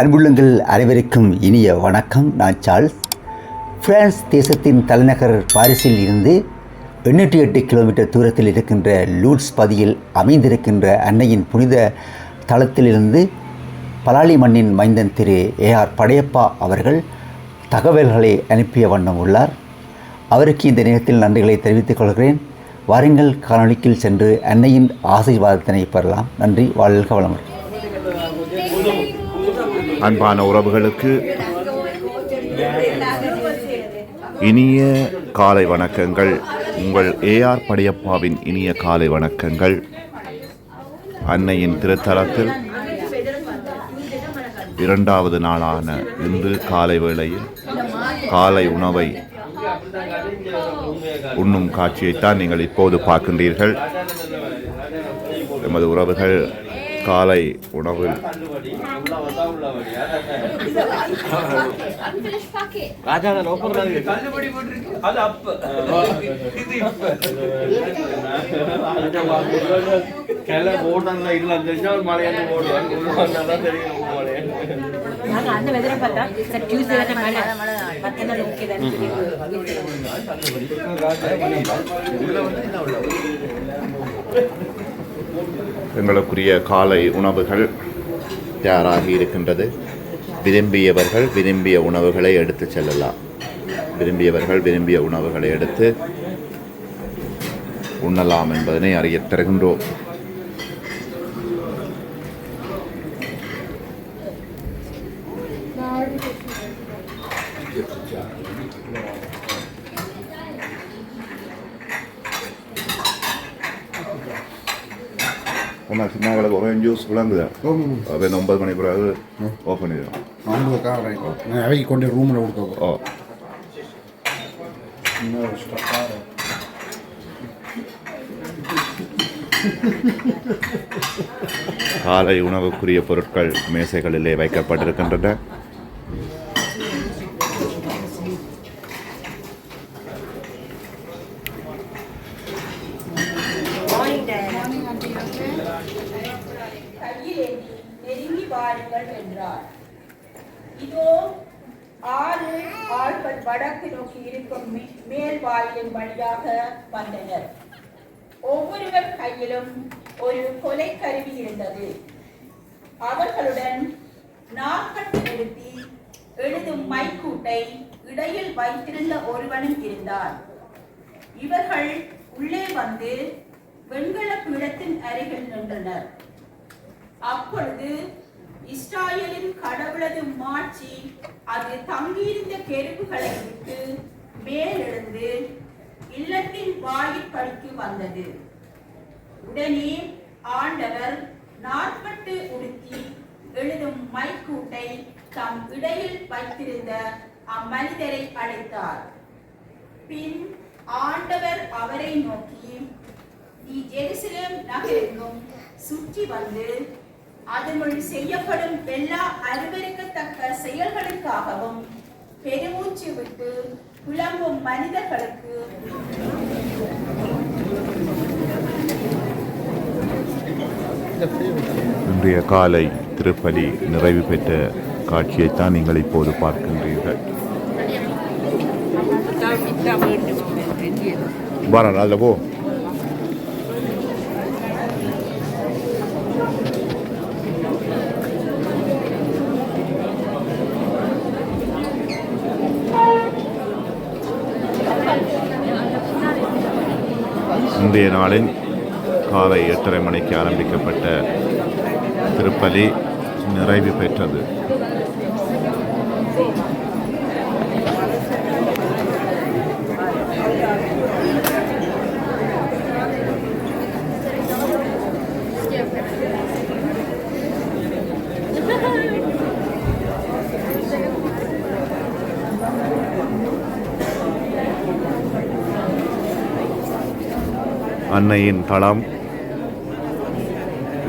அன்புள்ளங்கள் அனைவருக்கும் இனிய வணக்கம். நான் சார்ல்ஸ். பிரான்ஸ் தேசத்தின் தலைநகர் பாரிஸில் இருந்து எண்ணூற்றி எட்டு கிலோமீட்டர் தூரத்தில் இருக்கின்ற லூட்ஸ் பதியில் அமைந்திருக்கின்ற அன்னையின் புனித தளத்திலிருந்து பலாலி மண்ணின் மைந்தன் திரு ஏஆர் படையப்பா அவர்கள் தகவல்களை அனுப்பிய வண்ணம் உள்ளார். அவருக்கு இந்த நேரத்தில் நன்றிகளை தெரிவித்துக் கொள்கிறேன். வாருங்கள் காணொலிக்கில் சென்று அன்னையின் ஆசீர்வாதத்தினை பெறலாம். நன்றி வாழ்க வளமுடன். அன்பான உறவுகளுக்கு இனிய காலை வணக்கங்கள். உங்கள் ஏஆர் படையப்பாவின் இனிய காலை வணக்கங்கள். அன்னையின் திருத்தலத்தில் இரண்டாவது நாளான இன்று காலை வேளையில் காலை உணவை உண்ணும் காட்சியைத்தான் நீங்கள் இப்போது பார்க்கின்றீர்கள். எமது உறவுகள் காலை இப்ப கிளை போட்டாங்க இல்ல தெரிஞ்சா ஒரு மலையாண்டு போடுவாங்க நல்லா தெரியும் அந்த வெதரை பார்த்தா சார் டியூஸ்டே தானே மழை மற்ற நாள் ஓகே தானே எங்களுக்குரிய காலை உணவுகள் தயாராகி இருக்கின்றது. விரும்பியவர்கள் விரும்பிய உணவுகளை எடுத்து செல்லலாம். விரும்பியவர்கள் விரும்பிய உணவுகளை எடுத்து உண்ணலாம் என்பதனை அறிய தருகின்றோம். ஒன்றா சின்னங்களுக்கு ஒரேஞ்ச் ஜூஸ் விளங்குதா அப்போ ஒன்பது மணி பிறகு ஓப்பன் பண்ணிடுவோம் நான் அவைக்கு கொண்டு ரூமில் கொடுக்க ஓ காலை உணவுக்குரிய பொருட்கள் மேசைகளிலே வைக்கப்பட்டிருக்கின்றன நெருங்கி வாருங்கள் என்றார். இதோ ஆறு ஆள்கள் வடக்கு நோக்கி இருக்கும் மேல் வாயிலின் வழியாக வந்தனர். ஒவ்வொருவர் கையிலும் ஒரு கொலை கருவி இருந்தது. அவர்களுடன் நாற்கட்டு நிறுத்தி எழுதும் மைக்கூட்டை இடையில் வைத்திருந்த ஒருவனும் இருந்தார் இவர்கள் உள்ளே வந்து வெண்கல பீடத்தின் அருகில் நின்றனர். அப்பொழுது இஸ்ராயலின் கடவுளது மாட்சி அது தங்கியிருந்த கெருப்புகளை விட்டு மேலெழுந்து இல்லத்தின் வாயிற்படிக்கு வந்தது. உடனே ஆண்டவர் நாற்பட்டு உடுத்தி எழுதும் மைக்கூட்டை தம் இடையில் வைத்திருந்த அம்மனிதரை அழைத்தார். பின் ஆண்டவர் அவரை நோக்கி நீ ஜெருசலேம் நகரெங்கும் சுற்றி வந்து அதனுள் செய்யப்படும் எல்லா அருவருக்கத்தக்க செயல்களுக்காகவும் பெருமூச்சு விட்டு புலம்பும் மனிதர்களுக்கு இன்றைய காலை திருப்பலி நிறைவு பெற்ற காட்சியைத்தான் நீங்கள் இப்போது பார்க்கின்றீர்கள். வர நல்ல போ. முந்தைய நாளின் காலை எட்டரை மணிக்கு ஆரம்பிக்கப்பட்ட திருப்பலி நிறைவு பெற்றது. அன்னையின் தளம்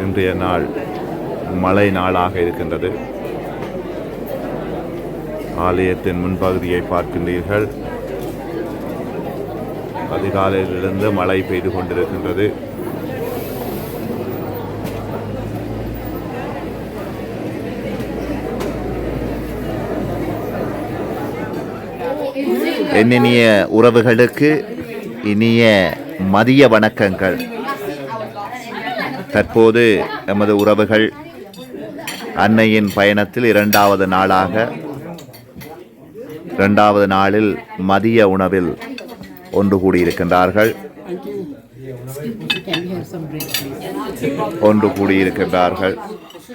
இன்றைய நாள் மழை நாளாக இருக்கின்றது. ஆலயத்தின் முன்பகுதியை பார்க்கின்றீர்கள். அதிகாலையிலிருந்து மழை பெய்து கொண்டிருக்கின்றது. என்னிய உறவுகளுக்கு இனிய மதிய வணக்கங்கள். தற்போது எமது உறவுகள் அன்னையின் பயணத்தில் இரண்டாவது நாளாக இரண்டாவது நாளில் மதிய உணவில் ஒன்று கூடியிருக்கின்றார்கள். ஒன்று கூடியிருக்கின்றார்கள்.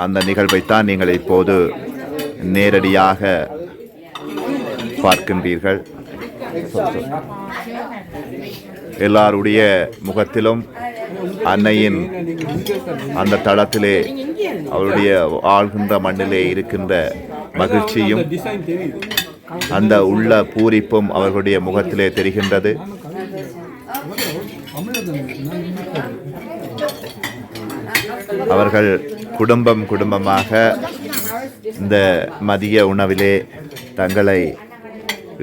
அந்த நிகழ்வைத்தான் நீங்கள் இப்போது நேரடியாக பார்க்கின்றீர்கள். எல்லாருடைய முகத்திலும் அன்னையின் அந்த தளத்திலே அவருடைய ஆழ்கின்ற மண்ணிலே இருக்கின்ற மகிழ்ச்சியும் அந்த உள்ள பூரிப்பும் அவர்களுடைய முகத்திலே தெரிகின்றது. அவர்கள் குடும்பம் குடும்பமாக இந்த மதிய உணவிலே தங்களை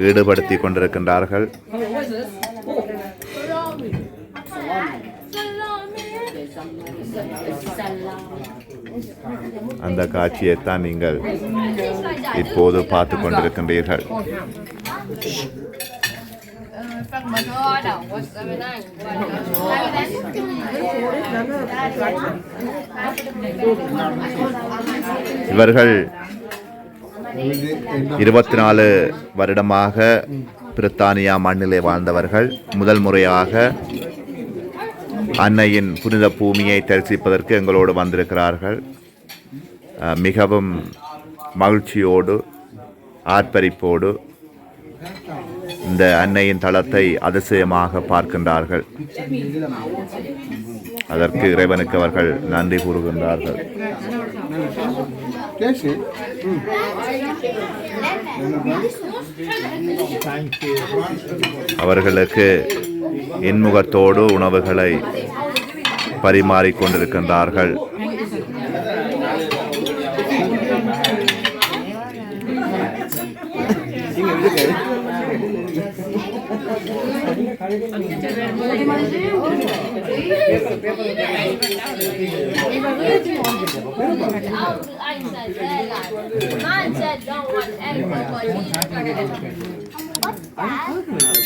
ஈடுபடுத்தி கொண்டிருக்கின்றார்கள். அந்த காட்சியைத்தான் நீங்கள் இப்போது பார்த்து கொண்டிருக்கின்றீர்கள். இவர்கள் இருபத்தி நாலு வருடமாக பிரித்தானியா மண்ணிலே வாழ்ந்தவர்கள். முதல் முறையாக அன்னையின் புனித பூமியை தரிசிப்பதற்கு எங்களோடு வந்திருக்கிறார்கள். மிகவும் மகிழ்ச்சியோடு ஆர்ப்பரிப்போடு இந்த அன்னையின் தளத்தை அதிசயமாக பார்க்கின்றார்கள். அதற்கு இறைவனுக்கு அவர்கள் நன்றி கூறுகின்றார்கள். அவர்களுக்கு இன்முகத்தோடு உணவுகளை பரிமாறிக் கொண்டிருக்கின்றார்கள் Anh said that. Mine said don't want anyone but me.